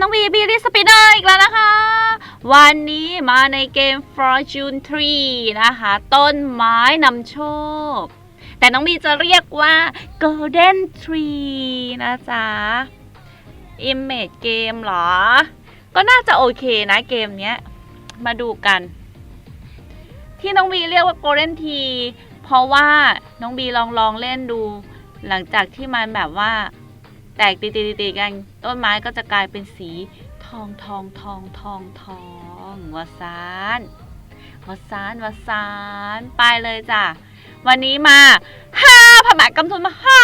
น้องบีบีรีสปิเนอร์อีกแล้วนะคะ วันนี้มาในเกม Fortune Tree นะคะ ต้นไม้นำโชค แต่น้องบีจะเรียกว่า Golden Tree นะจ๊ะ Image เกมเหรอ ก็น่าจะโอเคนะเกมเนี้ย มาดูกัน ที่น้องบีเรียกว่า Golden Tree เพราะว่าน้องบีลองลองเล่นดู หลังจากที่มันแบบว่า แตกตีๆๆๆกัน ต้นไม้ก็จะกลายเป็นสีทองทองทองทองทองวาซานวาซานวาซานไปเลยจ้ะ วันนี้มาห้าพันบาทกำทุนมาห้า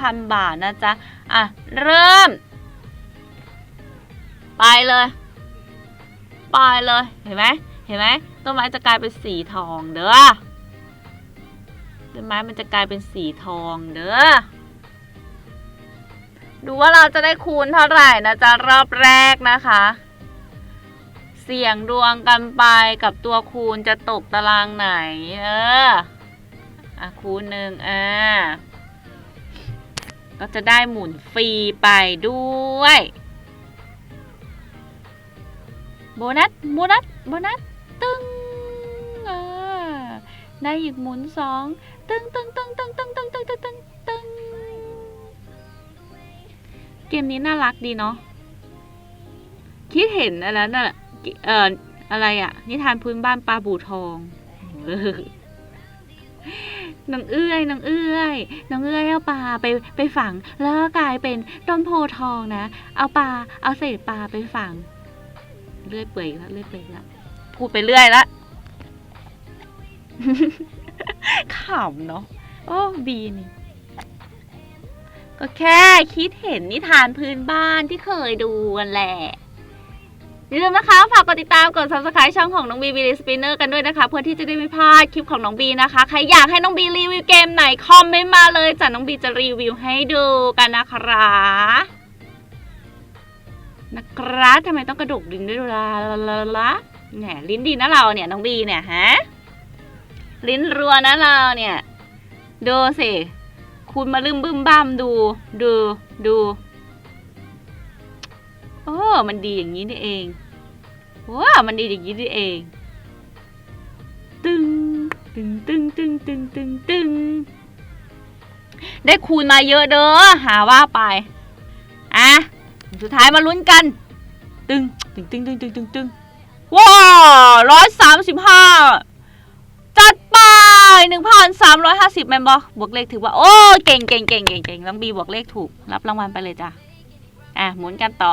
พันบาทนะจ๊ะ อะ เริ่ม ไปเลย ไปเลย เห็นไหมเห็นไหมต้นไม้จะกลายเป็นสีทองเด้อต้นไม้มันจะกลายเป็นสีทองเด้อ ดูว่าเราจะได้คูณเท่าไหร่นะจ๊ะรอบแรกนะคะ เสี่ยงดวงกันไปกับตัวคูณจะตกตารางไหน เอออะคูณหนึ่งอ่าก็จะได้หมุนฟรีไปด้วย โบนัสโบนัสโบนัสตึ้งอ่าได้อีกหมุนสองตึ้งตึ้งตึ้งตึ้งตึ้งตึ้งตึ้งตึ้ง เกมนี้น่ารักดีเนาะคิดเห็นอะไรน่ะเอ่ออะไรอะนิทานพื้นบ้านปลาบูทองเออนางเอื้อยนางเอื้อยนางเอื้อยเอาปลาไปไปฝัง แล้วก็กลายเป็นต้นโพทองนะ เอาปลาเอาเศษปลาไปฝัง เลื่อยเปื่อยล้วเลื่อยเปื่อยล้วพูดไปเรื่อยละขำเนาะโอ้บีนี่ ก็แค่คิดเห็นนิทานพื้นบ้านที่เคยดูกันแหละอย่าลืมนะคะฝากกดติดตามกด subscribe ช่องของน้องบีบีรีสปินเนอร์กันด้วยนะคะ เพื่อที่จะได้ไม่พลาดคลิปของน้องบีนะคะ ใครอยากให้น้องบีรีวิวเกมไหนคอมเมนต์มาเลยจ้ะน้องบีจะรีวิวให้ดูกันนะคะนะครับทำไมต้องกระดกลิ้นด้วยล่ะล่ะละล่ะแหมลิ้นดีนะเราเนี่ยน้องบีเนี่ยฮะลิ้นรัวนะเราเนี่ยดูสิ คุณมาลืมบึ้มบ้ามดู ดูดูโอ้มันดีอย่างนี้นี่เองว้ามันดีอย่างนี้นี่เอง ตึงตึงตึงตึงตึงตึงตึงได้คูณมาเยอะเด้อหาว่าไปอะสุดท้ายมาลุ้นกัน ตึงตึงตึงตึงตึงตึงตึงว้าร้อยสามสิบห้าามร้อยห้าสิบแมนบอกบวกเลขถือว่า โอ้เก่งเก่งเก่งเก่งเก่งน้องบีบวกเลขถูก รับรางวัลไปเลยจ้ะ อะ หมุนกันต่อ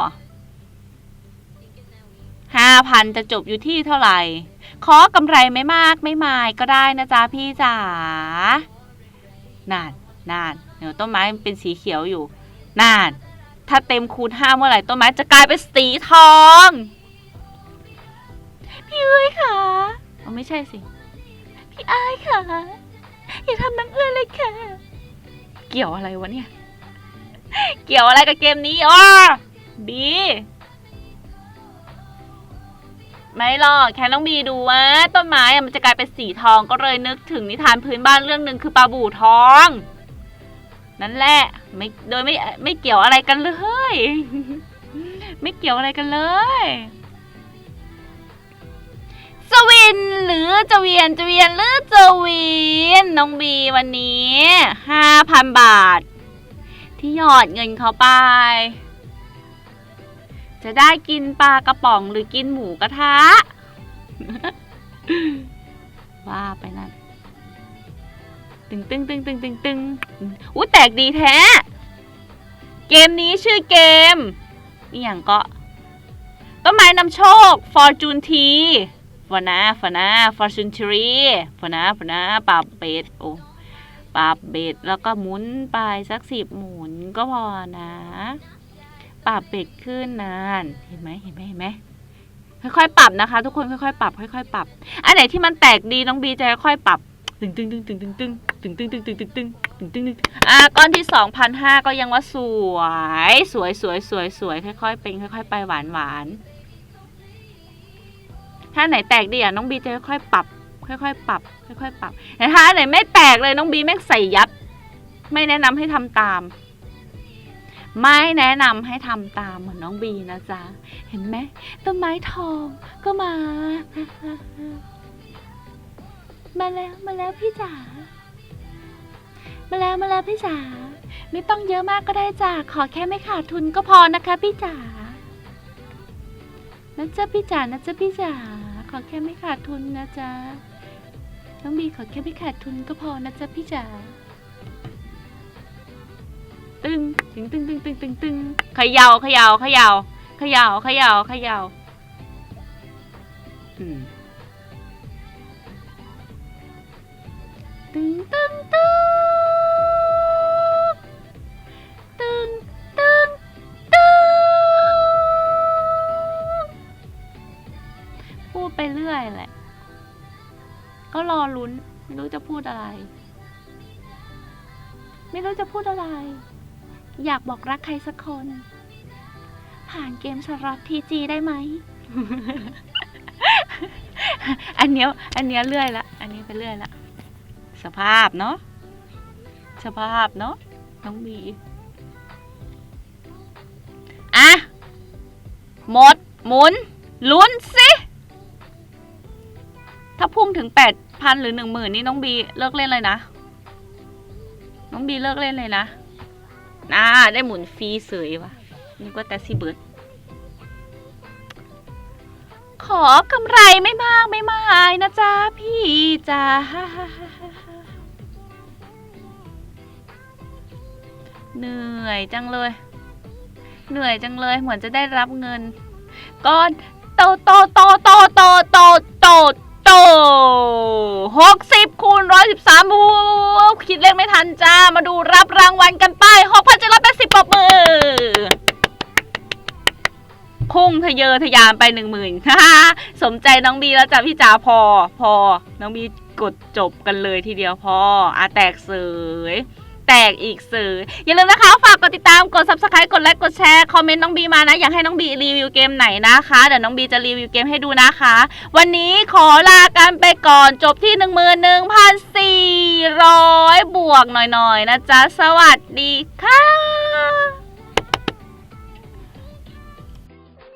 ห้าพันจะจบอยู่ที่เท่าไหร่ ขอกำไรไม่มากไม่มายก็ได้นะจ๊ะพี่จ๋านานนานเดี๋ยวต้นไม้เป็นสีเขียวอยู่นานถ้าเต็มคูณห้าเมื่อไหร่ต้นไม้จะกลายเป็นสีทอง พี่เอ้ยค่ะไม่ใช่สิ พี่อายค่ะ อย่าทำนังเอื้อเลยค่ะ เกี่ยวอะไรวะเนี่ย เกี่ยวอะไรกับเกมนี้อ๋อบี ไม่หรอกแค่ต้องบีดูว่าต้นไม้อะมันจะกลายเป็นสีทองก็เลยนึกถึงนิทานพื้นบ้านเรื่องหนึ่งคือปลาบู่ทอง นั่นแหละไม่โดยไม่ไม่เกี่ยวอะไรกันเลย ไม่เกี่ยวอะไรกันเลย นหรือจะเวียนจะเวียนหรือจะเวินน้องบีวันนี้ห้าพันบาท ที่หยอดเงินเขาไป จะได้กินปลากระป๋องหรือกินหมูกระทะ ว่าไปนั่นตึงตึงตึงตึงตึงตึงอู้แตกดีแท้ เกมนี้ชื่อเกม นี่อย่างก็ต้นไม้นำโชค Fortune Tea ฟานาฟานาฟอร์ชูนทรีฟานาฟานาปราบเบ็ดโอ้ปราบเบ็ดแล้วก็หมุนไปสักสิบหมุนก็พอนะ ปรับเบ็ดขึ้นนานเห็นไหมเห็นไหมเห็นไหมค่อยๆปรับนะคะ ทุกคนค่อยๆปรับค่อยๆปรับอันไหนที่มันแตกดีน้องบีจะค่อยๆปรับตึงตึงตึงตึงตึงตึงตึงตึงตึงตึงตึงตึงตึงตึงตึงอะก้อนที่สองพันห้าก็ยังว่าสวย สวยสวยสวยสวยค่อยๆเป็นค่อย ๆ ไปหวานหวาน ไหนแตกดีอะน้องบีจะค่อยๆปรับ ค่อยๆปรับ ค่อยๆปรับแต่ถ้าไหนไม่แตกเลยน้องบีแม่งใส่ยับ ไม่แนะนำให้ทำตาม ไม่แนะนำให้ทำตามเหมือนน้องบีนะจ๊ะเห็นไหมต้นไม้ทองก็มา มาแล้วมาแล้วพี่จ๋ามาแล้วมาแล้วพี่จ๋าไม่ต้องเยอะมากก็ได้จ้ะขอแค่ไม่ขาดทุนก็พอนะคะพี่จ๋านะจ๊ะพี่จ๋านะจ๊ะพี่จ๋า ขอแค่ไม่ขาดทุนนะจ๊ะ น้องบีขอแค่ไม่ขาดทุนก็พอนะจ๊ะพี่จ๋า ตึงตึงตึงตึงตึงตึงตึงเขย่าเขย่าเขย่าเขย่าเขย่าเขย่าตึงตึงตึง พูดไปเรื่อยแหละ ก็รอลุ้น ไม่รู้จะพูดอะไร ไม่รู้จะพูดอะไร อยากบอกรักใครสักคน ผ่านเกมสล็อตทีจีได้ไหม อันเนี้ยอันเนี้ยเลื่อยละ อันนี้ไปเลื่อยละ สภาพเนาะ สภาพเนาะ น้องบีอะหมด หมุน ลุ้นสิ ถ้าพุ่งถึงแปดพันหรือหนึ่งหมื่นนี่น้องบีเลิกเล่นเลยนะ น้องบีเลิกเล่นเลยนะอ่าได้หมุนฟรีเสยวะนี่ก็แต่สิเบิร์ดขอกำไรไม่มากไม่มายนะจ๊ะพี่จ้าเหนื่อยจังเลย เหนื่อยจังเลยเหมือนจะได้รับเงินก้อนโตโตโตโตโตโตโต โตหกสิบคูณร้อยสิบสามบูคิดเลขไม่ทันจ้า มาดูรับรางวัลกันไปหกพันเจ็ดร้อยแปดสิบปรบมือพุ่งทะเยอทะยานไปหนึ่งหมื่นสมใจน้องบีแล้วจ้ะพี่จ๋าพอ พอ น้องบีกดจบกันเลยทีเดียวพออาแตกเสย แตกอีกสื่อ อย่าลืมนะคะ ฝากกดติดตาม กด subscribe กดไลค์ กดแชร์ คอมเมนต์น้องบีมานะ อยากให้น้องบีรีวิวเกมไหนนะคะ เดี๋ยวน้องบีจะรีวิวเกมให้ดูนะคะ วันนี้ขอลากันไปก่อนจบที่ 11,400 บวกหน่อยๆนะจ๊ะ สวัสดีค่ะ